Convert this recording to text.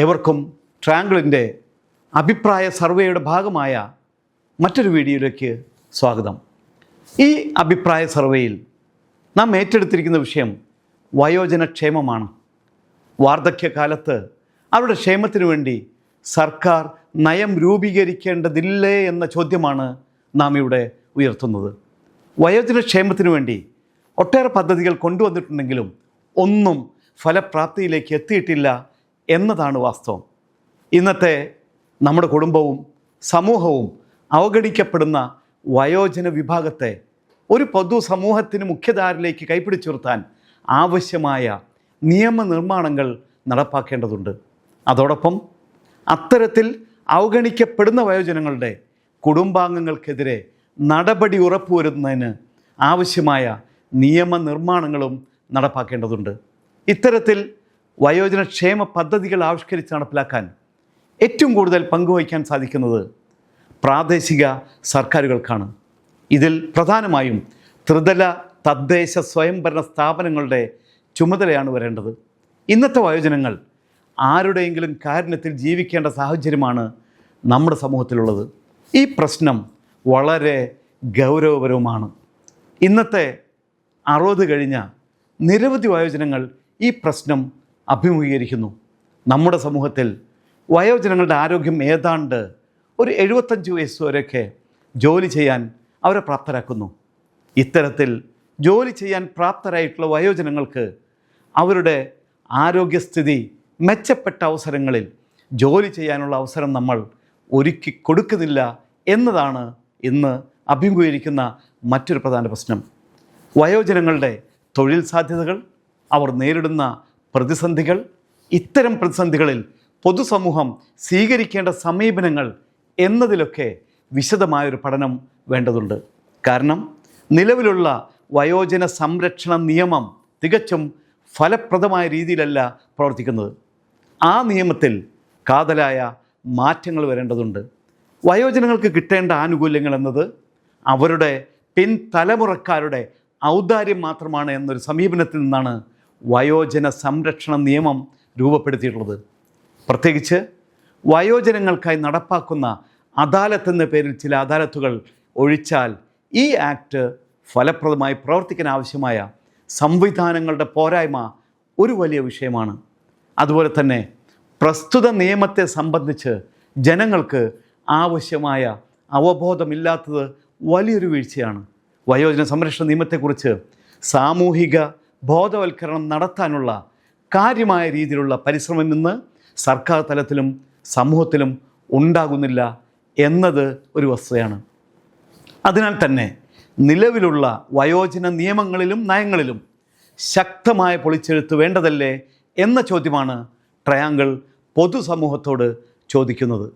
ഏവർക്കും ട്രാങ്കിളിന്റെ അഭിപ്രായ സർവേയുടെ ഭാഗമായ മറ്റൊരു വീഡിയോയിലേക്ക് സ്വാഗതം. ഈ അഭിപ്രായ സർവേയിൽ നാം ഏറ്റെടുത്തിരിക്കുന്ന വിഷയം വയോജനക്ഷേമമാണ്. വാർദ്ധക്യകാലത്ത് അവരുടെ ക്ഷേമത്തിനു വേണ്ടി സർക്കാർ നയം രൂപീകരിക്കേണ്ടതില്ലേ എന്ന ചോദ്യമാണ് നാം ഇവിടെ ഉയർത്തുന്നത്. വയോജനക്ഷേമത്തിനു വേണ്ടി ഒട്ടേറെ പദ്ധതികൾ കൊണ്ടുവന്നിട്ടുണ്ടെങ്കിലും ഒന്നും ഫലപ്രാപ്തിയിലേക്ക് എത്തിയിട്ടില്ല എന്നതാണ് വാസ്തവം. ഇന്നത്തെ നമ്മുടെ കുടുംബവും സമൂഹവും അവഗണിക്കപ്പെടുന്ന വയോജന വിഭാഗത്തെ ഒരു പൊതു സമൂഹത്തിന് മുഖ്യധാരയിലേക്ക് കൈപ്പിടിച്ചുയർത്താൻ ആവശ്യമായ നിയമനിർമ്മാണങ്ങൾ നടപ്പാക്കേണ്ടതുണ്ട്. അതോടൊപ്പം അത്തരത്തിൽ അവഗണിക്കപ്പെടുന്ന വയോജനങ്ങളുടെ കുടുംബാംഗങ്ങൾക്കെതിരെ നടപടി ഉറപ്പുവരുന്നതിന് ആവശ്യമായ നിയമനിർമ്മാണങ്ങളും നടപ്പാക്കേണ്ടതുണ്ട്. ഇത്തരത്തിൽ വയോജന ക്ഷേമ പദ്ധതികൾ ആവിഷ്കരിച്ച് നടപ്പിലാക്കാൻ ഏറ്റവും കൂടുതൽ പങ്കുവയ്ക്കാൻ സാധിക്കുന്നത് പ്രാദേശിക സർക്കാരുകൾക്കാണ്. ഇതിൽ പ്രധാനമായും ത്രിതല തദ്ദേശ സ്വയംഭരണ സ്ഥാപനങ്ങളുടെ ചുമതലയാണ് വരേണ്ടത്. ഇന്നത്തെ വയോജനങ്ങൾ ആരുടെയെങ്കിലും കാരുണ്യത്തിൽ ജീവിക്കേണ്ട സാഹചര്യമാണ് നമ്മുടെ സമൂഹത്തിലുള്ളത്. ഈ പ്രശ്നം വളരെ ഗൗരവപരവുമാണ്. ഇന്നത്തെ അറുപത് കഴിഞ്ഞ നിരവധി വയോജനങ്ങൾ ഈ പ്രശ്നം അഭിമുഖീകരിക്കുന്നു. നമ്മുടെ സമൂഹത്തിൽ വയോജനങ്ങളുടെ ആരോഗ്യം ഏതാണ്ട് ഒരു എഴുപത്തഞ്ച് വയസ്സ് വരെയൊക്കെ ജോലി ചെയ്യാൻ അവരെ പ്രാപ്തരാക്കുന്നു. ഇത്തരത്തിൽ ജോലി ചെയ്യാൻ പ്രാപ്തരായിട്ടുള്ള വയോജനങ്ങൾക്ക് അവരുടെ ആരോഗ്യസ്ഥിതി മെച്ചപ്പെട്ട അവസരങ്ങളിൽ ജോലി ചെയ്യാനുള്ള അവസരം നമ്മൾ ഒരുക്കി കൊടുക്കുന്നില്ല എന്നതാണ് ഇന്ന് അഭിമുഖീകരിക്കുന്ന മറ്റൊരു പ്രധാന പ്രശ്നം. വയോജനങ്ങളുടെ തൊഴിൽ സാധ്യതകൾ അവർ നേരിടുന്ന പ്രതിസന്ധികൾ ഇത്തരം പ്രതിസന്ധികളിൽ പൊതുസമൂഹം സ്വീകരിക്കേണ്ട സമീപനങ്ങൾ എന്നതിലൊക്കെ വിശദമായൊരു പഠനം വേണ്ടതുണ്ട്. കാരണം നിലവിലുള്ള വയോജന സംരക്ഷണ നിയമം തികച്ചും ഫലപ്രദമായ രീതിയിലല്ല പ്രവർത്തിക്കുന്നത്. ആ നിയമത്തിൽ കാതലായ മാറ്റങ്ങൾ വരേണ്ടതുണ്ട്. വയോജനങ്ങൾക്ക് കിട്ടേണ്ട ആനുകൂല്യങ്ങൾ എന്നത് അവരുടെ പിൻതലമുറക്കാരുടെ ഔദാര്യം മാത്രമാണ് എന്നൊരു സമീപനത്തിൽ നിന്നാണ് വയോജന സംരക്ഷണ നിയമം രൂപപ്പെടുത്തിയിട്ടുള്ളത്. പ്രത്യേകിച്ച് വയോജനങ്ങൾക്കായി നടപ്പാക്കുന്ന അദാലത്ത് എന്ന പേരിൽ ചില അദാലത്തുകൾ ഒഴിച്ചാൽ ഈ ആക്ട് ഫലപ്രദമായി പ്രവർത്തിക്കാൻ ആവശ്യമായ സംവിധാനങ്ങളുടെ പോരായ്മ ഒരു വലിയ വിഷയമാണ്. അതുപോലെ തന്നെ പ്രസ്തുത നിയമത്തെ സംബന്ധിച്ച് ജനങ്ങൾക്ക് ആവശ്യമായ അവബോധമില്ലാത്തത് വലിയൊരു വീഴ്ചയാണ്. വയോജന സംരക്ഷണ നിയമത്തെക്കുറിച്ച് സാമൂഹിക ബോധവൽക്കരണം നടത്താനുള്ള കാര്യമായ രീതിയിലുള്ള പരിശ്രമം ഇന്ന് സർക്കാർ തലത്തിലും സമൂഹത്തിലും ഉണ്ടാകുന്നില്ല എന്നത് ഒരു വസ്തുതയാണ്. അതിനാൽ തന്നെ നിലവിലുള്ള വയോജന നിയമങ്ങളിലും നയങ്ങളിലും ശക്തമായ പൊളിച്ചെഴുത്ത് വേണ്ടതല്ലേ എന്ന ചോദ്യമാണ് ട്രയാങ്കിൾ പൊതുസമൂഹത്തോട് ചോദിക്കുന്നത്.